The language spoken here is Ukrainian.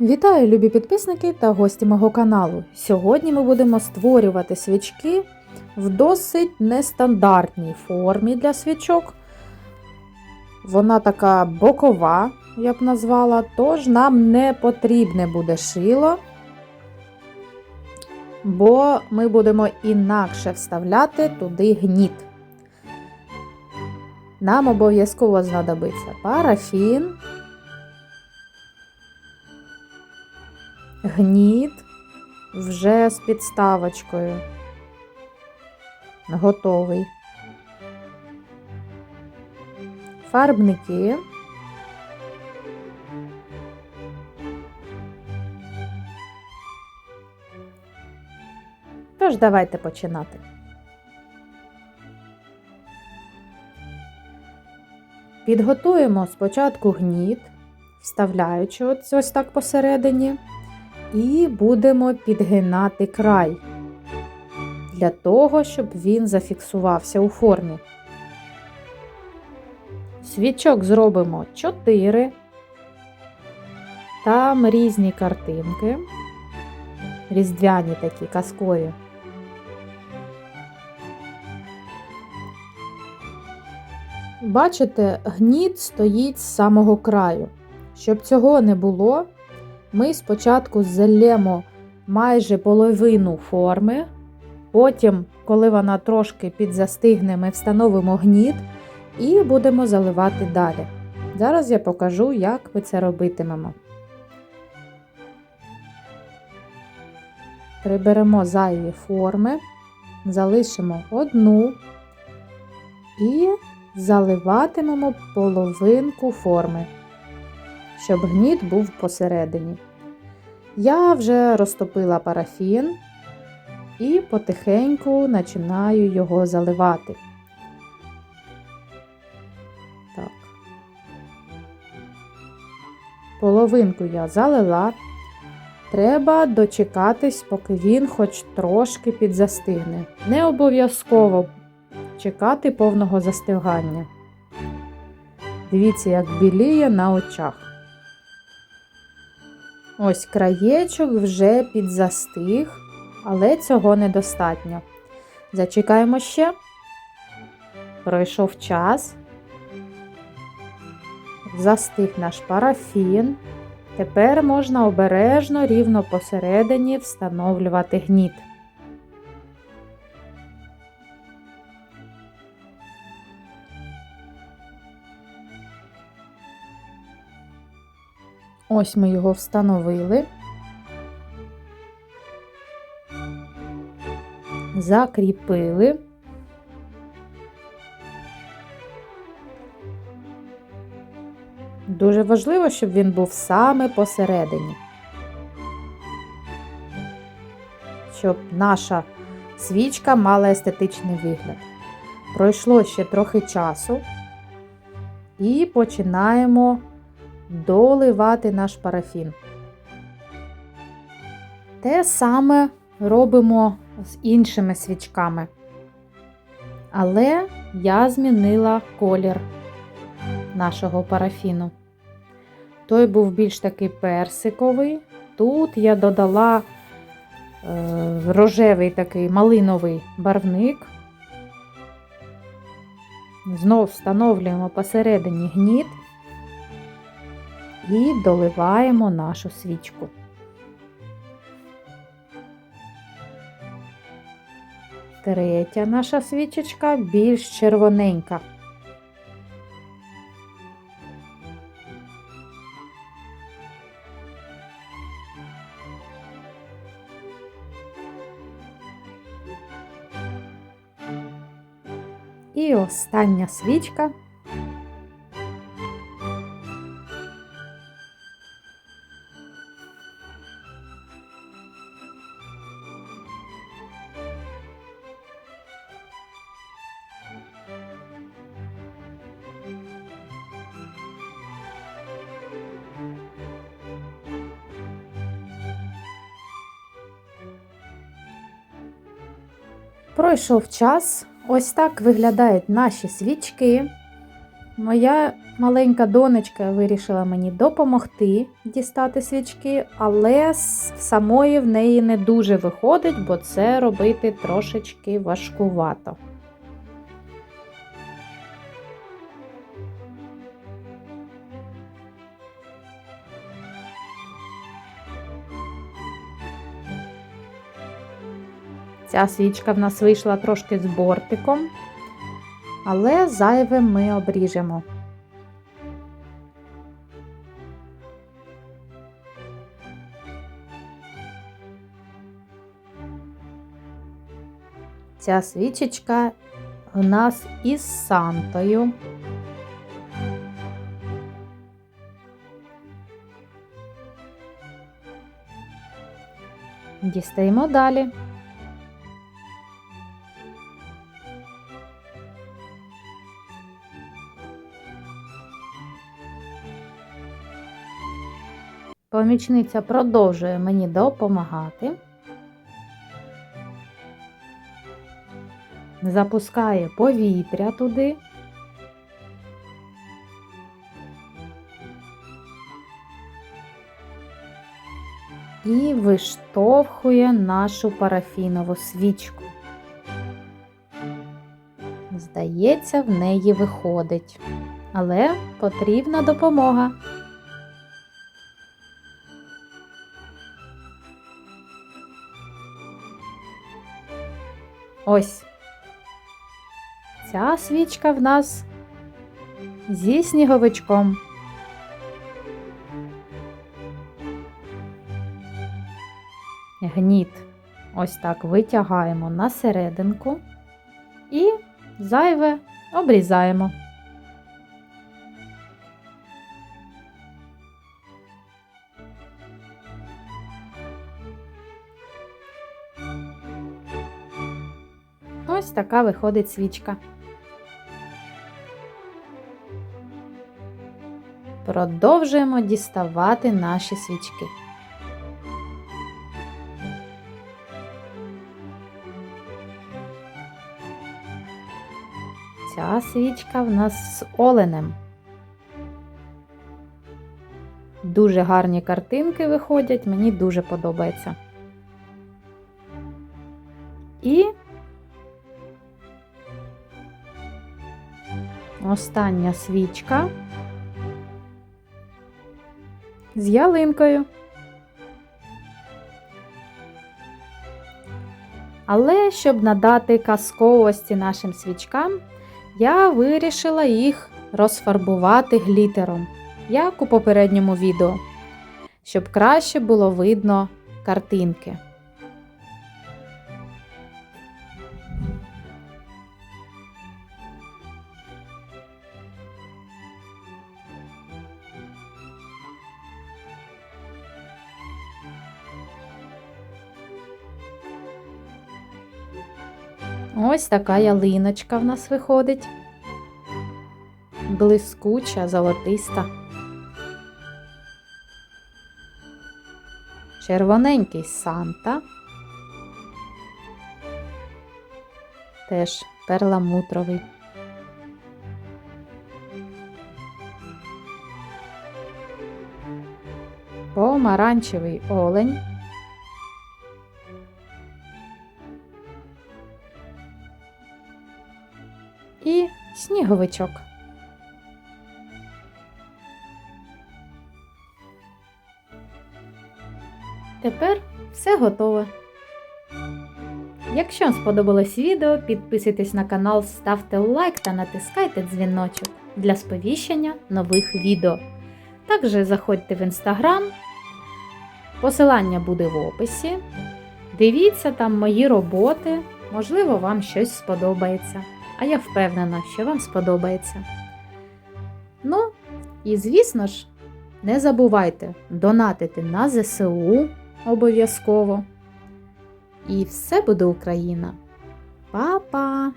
Вітаю, любі підписники та гості мого каналу. Сьогодні ми будемо створювати свічки в досить нестандартній формі для свічок. Вона така бокова, я б назвала, тож нам не потрібне буде шило, бо ми будемо інакше вставляти туди гніт. Нам обов'язково знадобиться парафін. Гніт вже з підставочкою. Готовий. Фарбники. Тож давайте починати. Підготуємо спочатку гніт, вставляючи ось так посередині і будемо підгинати край для того, щоб він зафіксувався у формі. Свічок зробимо 4. Там різні картинки, різдвяні такі казкові. Бачите, гніт стоїть з самого краю. Щоб цього не було, ми спочатку зальємо майже половину форми, потім, коли вона трошки підзастигне, ми встановимо гніт і будемо заливати далі. Зараз я покажу, як ми це робитимемо. Приберемо зайві форми, залишимо одну і заливатимемо половинку форми щоб гніт був посередині. Я вже розтопила парафін і потихеньку починаю його заливати. Так. Половинку я залила. Треба дочекатись, поки він хоч трошки підзастигне. Не обов'язково чекати повного застигання. Дивіться, як біліє на очах. Ось краєчок вже підзастиг, але цього недостатньо. Зачекаємо ще. Пройшов час. Застиг наш парафін. Тепер можна обережно рівно посередині встановлювати гніт. Ось ми його встановили. Закріпили. Дуже важливо, щоб він був саме посередині. Щоб наша свічка мала естетичний вигляд. Пройшло ще трохи часу і починаємо доливати наш парафін. Те саме робимо з іншими свічками. Але я змінила колір нашого парафіну. Той був більш такий персиковий. Тут я додала е, рожевий такий малиновий барвник. Знов встановлюємо посередині гніт і доливаємо нашу свічку. Третя наша свічечка більш червоненька. І остання свічка Пройшов час. Ось так виглядають наші свічки. моя маленька донечка вирішила мені допомогти дістати свічки, але самої в неї не дуже виходить, бо це робити трошечки важкувато. Ця свічка в нас вийшла трошки з бортиком, але зайве ми обріжемо. Ця свічечка в нас із Сантою. Дістаємо далі. Помічниця продовжує мені допомагати. Запускає повітря туди. І виштовхує нашу парафінову свічку. Здається, в неї виходить. Але потрібна допомога. Ось. Ця свічка в нас зі сніговичком. Гніт. Ось так витягаємо на серединку і зайве обрізаємо. Ось така виходить свічка. Продовжуємо діставати наші свічки. Ця свічка в нас з оленем. Дуже гарні картинки виходять, мені дуже подобається. Остання свічка з ялинкою. Але щоб надати казковості нашим свічкам, я вирішила їх розфарбувати глітером, як у попередньому відео, щоб краще було видно картинки. Ось така ялиночка в нас виходить. Блискуча, золотиста. Червоненький Санта. Теж перламутровий. Помаранчевий олень. І сніговичок. Тепер все готове. Якщо вам сподобалось відео, підписуйтесь на канал, ставте лайк та натискайте дзвіночок для сповіщення нових відео. Також заходьте в інстаграм, посилання буде в описі. Дивіться там мої роботи, можливо, вам щось сподобається. А я впевнена, що вам сподобається. Ну, і звісно ж, не забувайте донатити на ЗСУ обов'язково. І все буде Україна. Па-па!